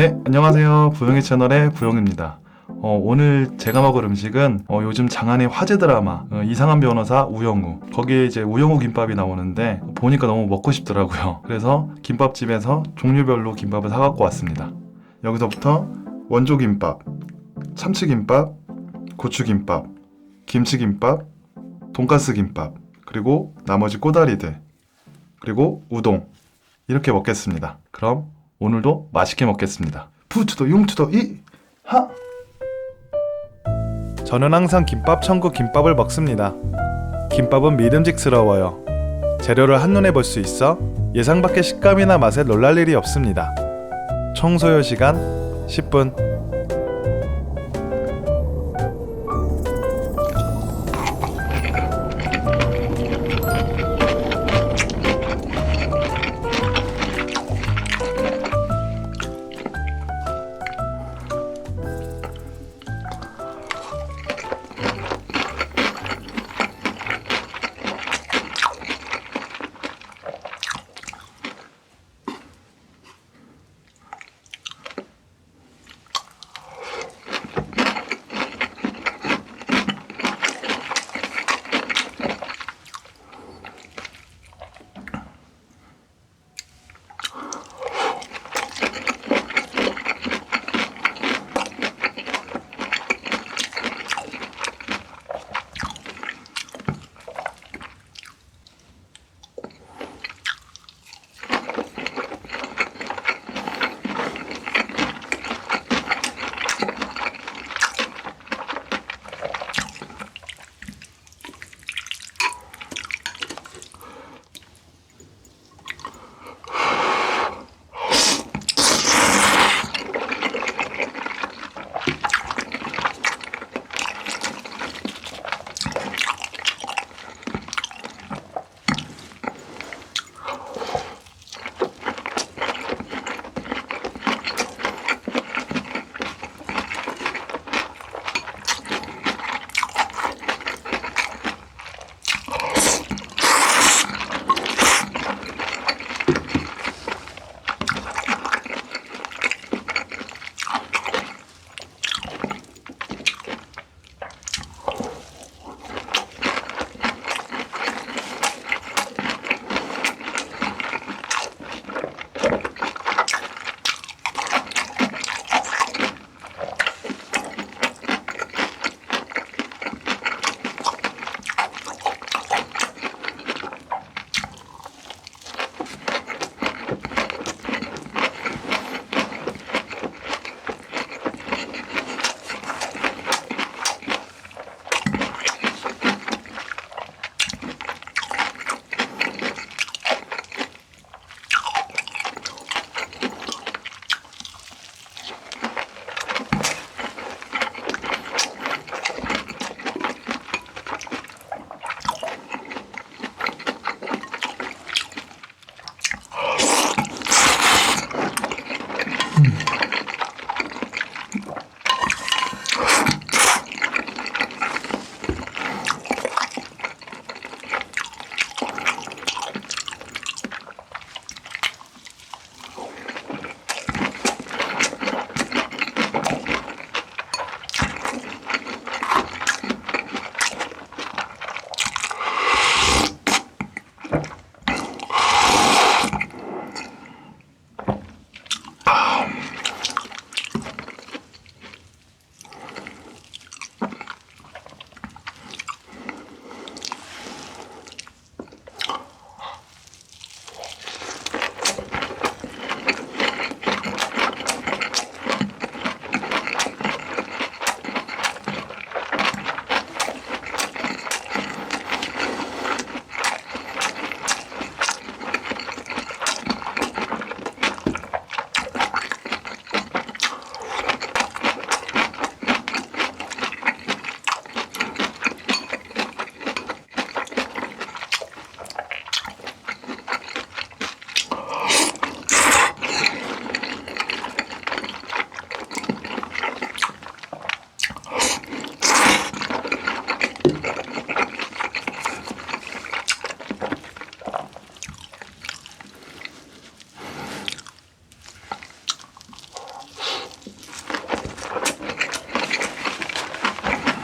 네, 안녕하세요. 부영이 채널의 부영입니다. 어, 오늘 제가 먹을 음식은 어, 요즘 장안의 화제 드라마 어, 이상한 변호사 우영우 거기에 이제 우영우 김밥이 나오는데 보니까 너무 먹고 싶더라고요. 그래서 김밥집에서 종류별로 김밥을 사갖고 왔습니다. 여기서부터 원조 김밥, 참치 김밥, 고추 김밥, 김치 김밥, 돈가스 김밥, 그리고 나머지 꼬다리들, 그리고 우동 이렇게 먹겠습니다. 그럼 오늘도 맛있게 먹겠습니다. 푸투도 용투도 이 하. 저는 항상 김밥 천국 김밥을 먹습니다. 김밥은 믿음직스러워요. 재료를 한눈에 볼 수 있어 예상 밖의 식감이나 맛에 놀랄 일이 없습니다. 청소요 시간 10분.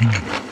Mm-hmm.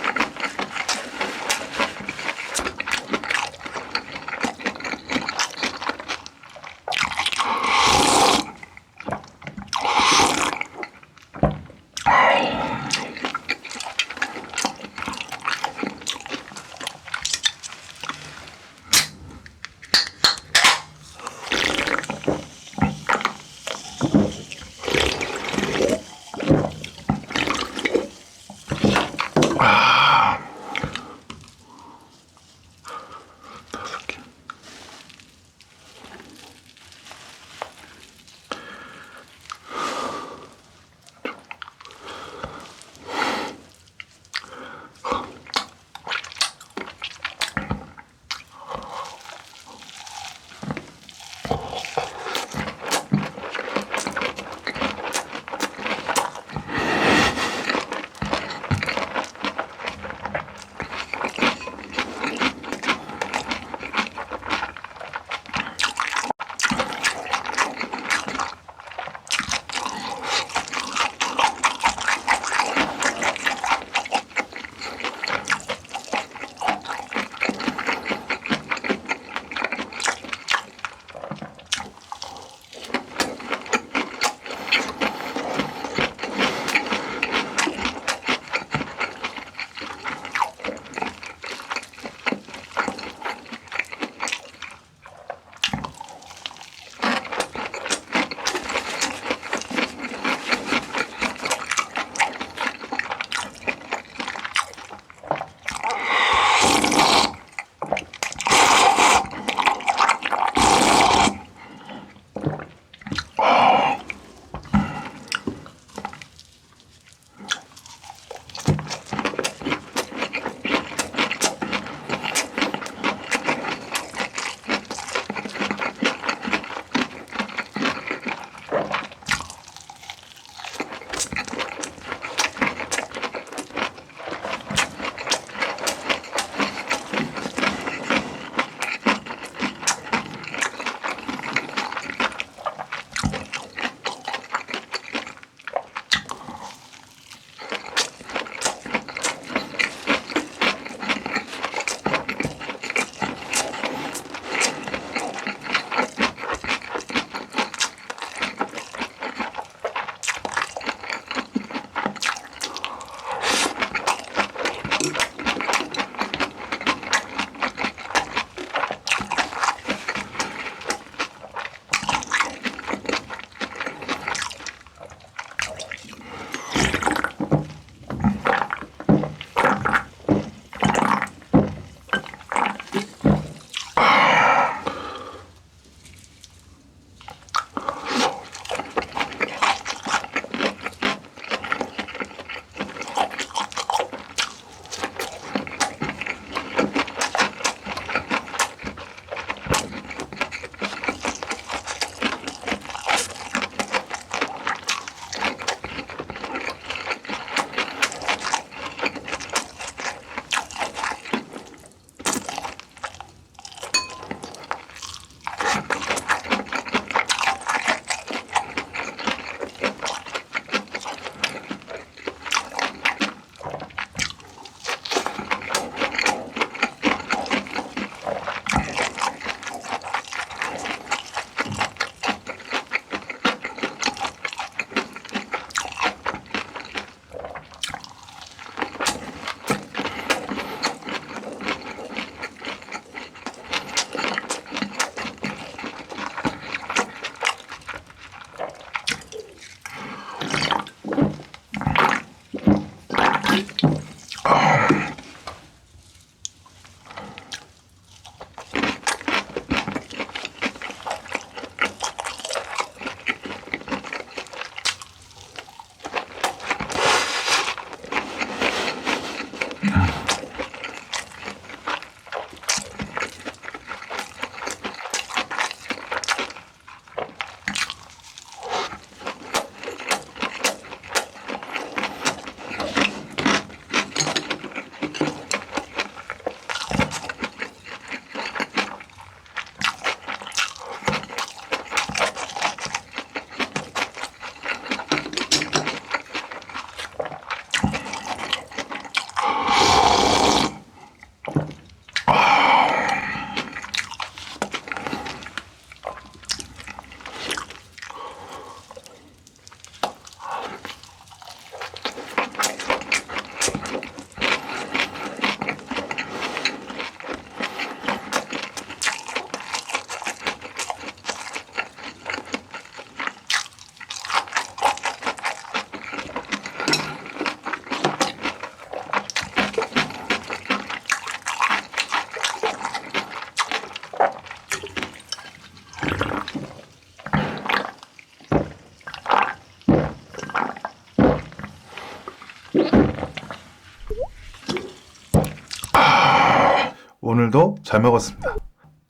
오늘도 잘 먹었습니다.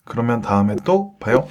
그러면 다음에 또 봐요.